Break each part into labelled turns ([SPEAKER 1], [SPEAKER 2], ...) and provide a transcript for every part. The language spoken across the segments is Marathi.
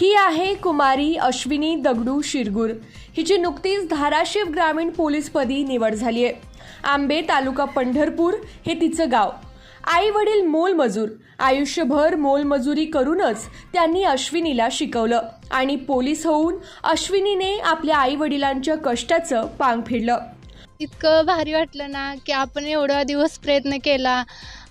[SPEAKER 1] ही आहे कुमारी अश्विनी दगडू शिरगूर. हिची नुकतीच धाराशिव ग्रामीण पोलीसपदी निवड झाली आहे. आंबे तालुका पंढरपूर हे तिचं गाव. आई वडील मोलमजूर आयुष्यभर मोलमजुरी करूनच त्यांनी अश्विनीला शिकवलं आणि पोलीस होऊन अश्विनीने आपल्या आई वडिलांच्या कष्टाचं पांग फिरलं.
[SPEAKER 2] इतकं भारी वाटलं ना की आपण एवढा दिवस प्रयत्न केला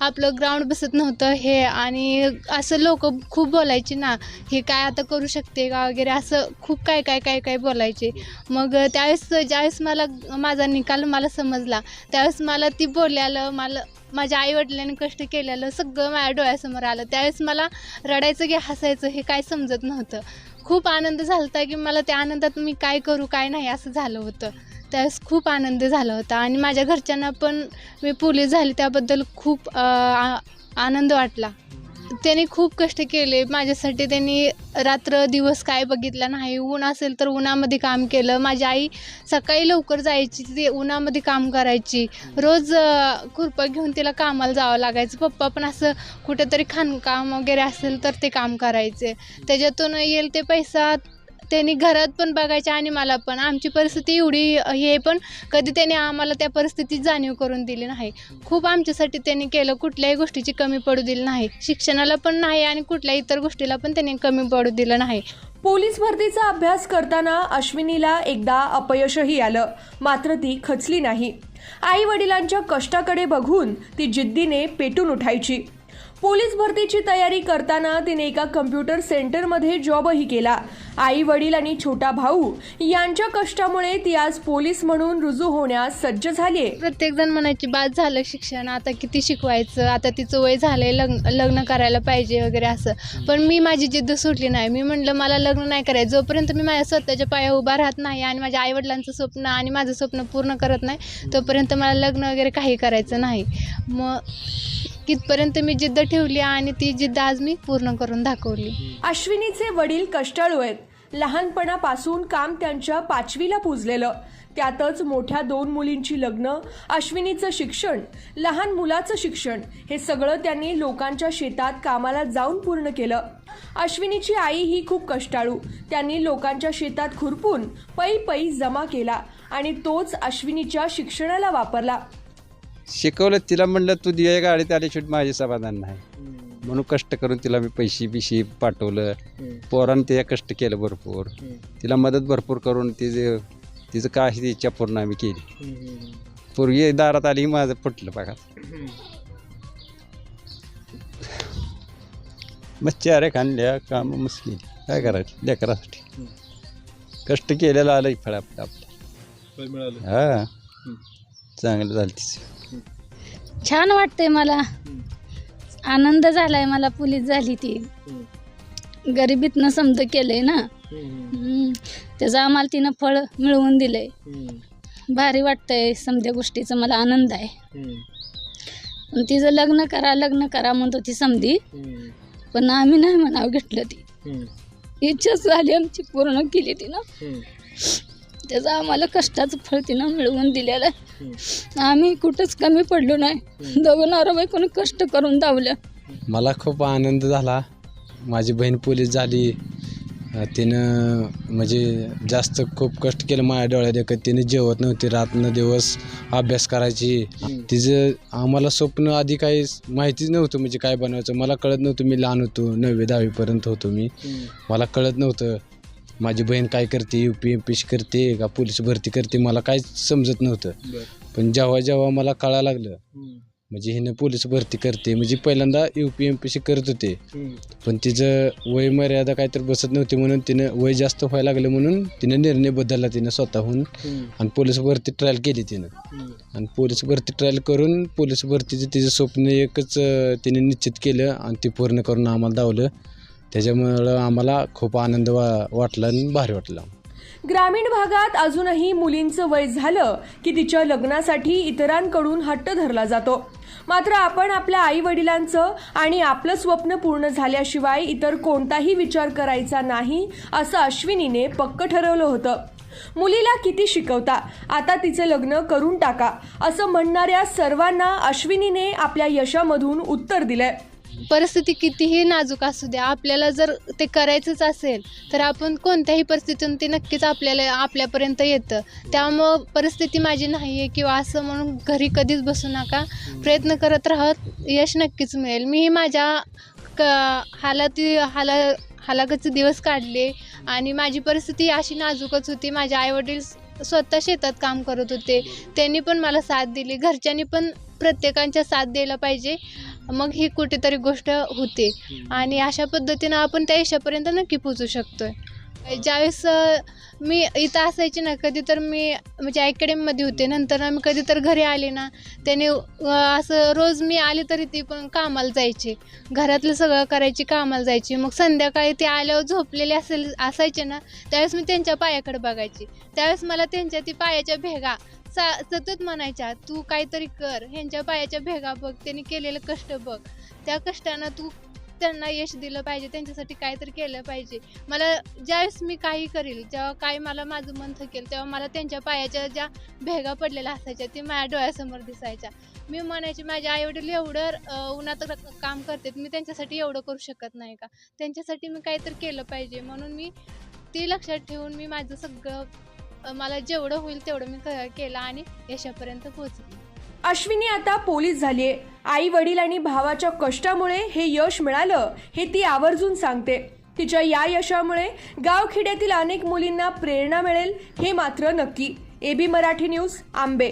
[SPEAKER 2] आपलं ग्राउंड बसत नव्हतं हे आणि असं लोक खूप बोलायचे ना हे काय आता करू शकते का वगैरे असं खूप काय काय काय काय बोलायचे. मग त्यावेळेस ज्यावेळेस मला माझा निकाल मला समजला त्यावेळेस मला ती बोलल्यालं मला माझ्या आईवडिलांनी कष्ट केलेलं सगळं माझ्या डोळ्यासमोर आलं. त्यावेळेस मला रडायचं की हसायचं हे काय समजत नव्हतं. खूप आनंद झाला होता की मला त्या आनंदात मी काय करू काय नाही असं झालं होतं. त्यावेळेस खूप आनंद झाला होता. आणि माझ्या घरच्यांना पण मी पोलीस झाले त्याबद्दल खूप आ- आनंद वाटला. त्यांनी खूप कष्ट केले. माझ्यासाठी त्यांनी रात्र दिवस काय बघितला नाही. ऊन असेल तर उन्हामध्ये काम केलं. माझी आई सकाळी लवकर जायची ती उन्हामध्ये काम करायची. रोज खुरपं घेऊन तिला कामाला जावं लागायचं. पप्पा पण असं कुठेतरी खाणकाम वगैरे असेल तर ते काम करायचे. त्याच्यातून येईल ते पैसा त्यांनी घरात पण बघायचे आणि मला पण. आमची परिस्थिती एवढी हे पण कधी त्यांनी आम्हाला त्या परिस्थितीत जाणीव करून दिली नाही. खूप आमच्यासाठी त्यांनी केलं कुठल्याही गोष्टीची कमी पडू दिली नाही. शिक्षणाला पण नाही आणि कुठल्याही इतर गोष्टीला पण त्यांनी कमी पडू दिलं नाही.
[SPEAKER 1] पोलीस भरतीचा अभ्यास करताना अश्विनीला एकदा अपयशही आलं. मात्र ती खचली नाही. आई वडिलांच्या कष्टाकडे बघून ती जिद्दीने पेटून उठायची. पोलीस भरतीची तयारी करताना तिने एका कम्प्युटर सेंटरमध्ये जॉबही केला. आई वडील आणि छोटा भाऊ यांच्या कष्टामुळे ती आज पोलीस म्हणून रुजू होण्यास सज्ज झाली प्रत्येक
[SPEAKER 2] प्रत्येकजण म्हणायची बाद झालं शिक्षण आता किती शिकवायचं? आता तिचं वय झालंय लग्न लग्न करायला पाहिजे वगैरे असं. पण मी माझी जिद्द सुटली नाही. मी म्हटलं मला लग्न नाही करायचं. जोपर्यंत मी माझ्या स्वतःच्या पाया उभा राहत नाही आणि माझ्या आईवडिलांचं स्वप्न आणि माझं स्वप्न पूर्ण करत नाही तोपर्यंत मला लग्न वगैरे काही करायचं नाही. मग तिथपर्यंत मी जिद्द ठेवली आणि ती जिद्द आज मी पूर्ण करून दाखवली.
[SPEAKER 1] अश्विनीचे वडील कष्टाळू आहेत. लहानपणापासून काम त्यांच्या पाचवीला पुजलेलं. त्यातच मोठ्या दोन मुलींची लग्न अश्विनीचं शिक्षण लहान मुलाचं शिक्षण हे सगळं त्यांनी लोकांच्या शेतात कामाला जाऊन पूर्ण केलं. अश्विनीची आई ही खूप कष्टाळू. त्यांनी लोकांच्या शेतात खुरपून पै पै जमा केला आणि तोच अश्विनीच्या शिक्षणाला वापरला.
[SPEAKER 3] शिकवलं तिला म्हणलं तू दिया गाडीत आल्याशिवाय माझे समाधान नाही. म्हणून कष्ट करून तिला मी पैसे बिशी पाठवलं. पोरानं तिच्या कष्ट केलं भरपूर. तिला मदत भरपूर करून तिचं तिचं काय ती इच्छा पूर्ण आम्ही केली. पूर्वी दारात आली की माझं पटलं बघा. मग चारे खाल्ल्या काम मुश्किल काय करायचं? लेकरासाठी. कष्ट केलेलं आलं फळ आपलं. आपलं हा. चांगलं झालं तिचं.
[SPEAKER 4] छान वाटतंय मला. आनंद झालाय मला पोलीस झाली ती. गरिबीतनं समज केलंय ना. हम्म. त्याचं आम्हाला तिनं फळ मिळवून दिलंय. भारी वाटतंय समध्या गोष्टीचा मला आनंद आहे. पण तिचं लग्न करा लग्न करा म्हणत होती समधी. पण आम्ही नाही म्हणावं घेतलं ती. इच्छाच झाली आमची पूर्ण केली तिनं त्याचं आम्हाला कष्टाचं फळ तिनं मिळवून दिलेलं आहे. आम्ही कुठंच कमी पडलो नाही. दोघं नवरा बायकोनं कष्ट करून दावलं
[SPEAKER 5] मला खूप आनंद झाला. माझी बहीण पोलीस झाली. तिनं म्हणजे जास्त खूप कष्ट केलं माझ्या डोळ्या देखत तिने जेवत नव्हती. रात्र दिवस अभ्यास करायची. तिचं आम्हाला स्वप्न आधी काही माहितीच नव्हतं म्हणजे काय बनवायचं. मला कळत नव्हतं मी लहान होतो. नववी दहावीपर्यंत होतो मी. मला कळत नव्हतं. माझी बहीण काय करते U P M P C करते का पोलीस भरती करते मला काहीच समजत नव्हतं. पण जेव्हा जेव्हा मला कळायला लागलं म्हणजे हिनं पोलीस भरती करते म्हणजे पहिल्यांदा U P M P C करत होते. पण तिचं वय मर्यादा काहीतरी बसत नव्हती म्हणून तिनं वय जास्त व्हायला लागलं म्हणून तिनं निर्णय बदलला तिनं स्वतःहून. आणि पोलीस भरती ट्रायल केली तिनं. आणि पोलीस भरती ट्रायल करून पोलीस भरतीचं तिचं स्वप्न एकच तिने निश्चित केलं आणि ते पूर्ण करून आम्हाला धावलं. त्याच्यामुळं आम्हाला खूप आनंद वा वाटला आणि भारी वाटलं.
[SPEAKER 1] ग्रामीण भागात अजूनही मुलींचं वय झालं की तिच्या लग्नासाठी इतरांकडून हट्ट धरला जातो. मात्र आपण आपल्या आई वडिलांचं आणि आपलं स्वप्न पूर्ण झाल्याशिवाय इतर कोणताही विचार करायचा नाही असं अश्विनीने पक्क ठरवलं होतं. मुलीला किती शिकवता? आता तिचं लग्न करून टाका असं म्हणणाऱ्या सर्वांना अश्विनीने आपल्या यशामधून उत्तर दिलंय.
[SPEAKER 2] परिस्थिती कितीही नाजूक असू द्या आपल्याला जर ते करायचंच असेल तर आपण कोणत्याही परिस्थितीतून ते नक्कीच आपल्याला आपल्यापर्यंत येतं. त्यामुळं परिस्थिती माझी नाही आहे किंवा असं म्हणून घरी कधीच बसू नका. प्रयत्न करत राहत यश नक्कीच मिळेल. मीही माझ्या क हालाती हाला हालाकचे दिवस काढले आणि माझी परिस्थिती अशी नाजूकच होती. माझे आईवडील स्वतः शेतात काम करत होते. त्यांनी पण मला साथ दिली. घरच्यांनी पण प्रत्येकांच्या साथ द्यायला पाहिजे. मग ही कुठेतरी गोष्ट होते. आणि अशा पद्धतीनं आपण त्या यशापर्यंत नक्की पोचू शकतोय. ज्यावेळेस मी इथं असायची ना कधी तर मी म्हणजे अकॅडमीमध्ये होते नंतर मी कधी तर घरी आले ना त्याने असं रोज मी आले तरी ती पण कामाला जायची. घरातलं सगळं करायची कामाला जायची. मग संध्याकाळी ते आल्यावर झोपलेले असेल असायचे ना त्यावेळेस मी त्यांच्या पायाकडे बघायची. त्यावेळेस मला त्यांच्या ती पायाच्या भेगा सा सतत म्हणायच्या तू काहीतरी कर ह्यांच्या पायाच्या भेगा बघ त्यांनी केलेलं कष्ट बघ. त्या कष्टानं तू त्यांना यश दिलं पाहिजे त्यांच्यासाठी काहीतरी केलं पाहिजे. मला ज्यावेळेस मी काही करील जेव्हा काय मला माझं मन थकेल तेव्हा मला त्यांच्या पायाच्या ज्या भेगा पडलेल्या असायच्या ते माझ्या डोळ्यासमोर दिसायच्या. मी म्हणायचे माझे आईवडील एवढं उन्हात काम करतात मी त्यांच्यासाठी एवढं करू शकत नाही का? त्यांच्यासाठी मी काहीतरी केलं पाहिजे. म्हणून मी ते लक्षात ठेवून मी माझं सगळं मला जेवढं होईल तेवढं मी क- केलं आणि यशापर्यंत पोहोचले.
[SPEAKER 1] अश्विनी आता पोलीस झाली आहे आई वडील आणि भावाच्या कष्टामुळे हे यश मिळालं हे ती आवर्जून सांगते. तिच्या या यशामुळे गावखेड्यातील अनेक मुलींना प्रेरणा मिळेल हे मात्र नक्की. एबी मराठी न्यूज आंबे.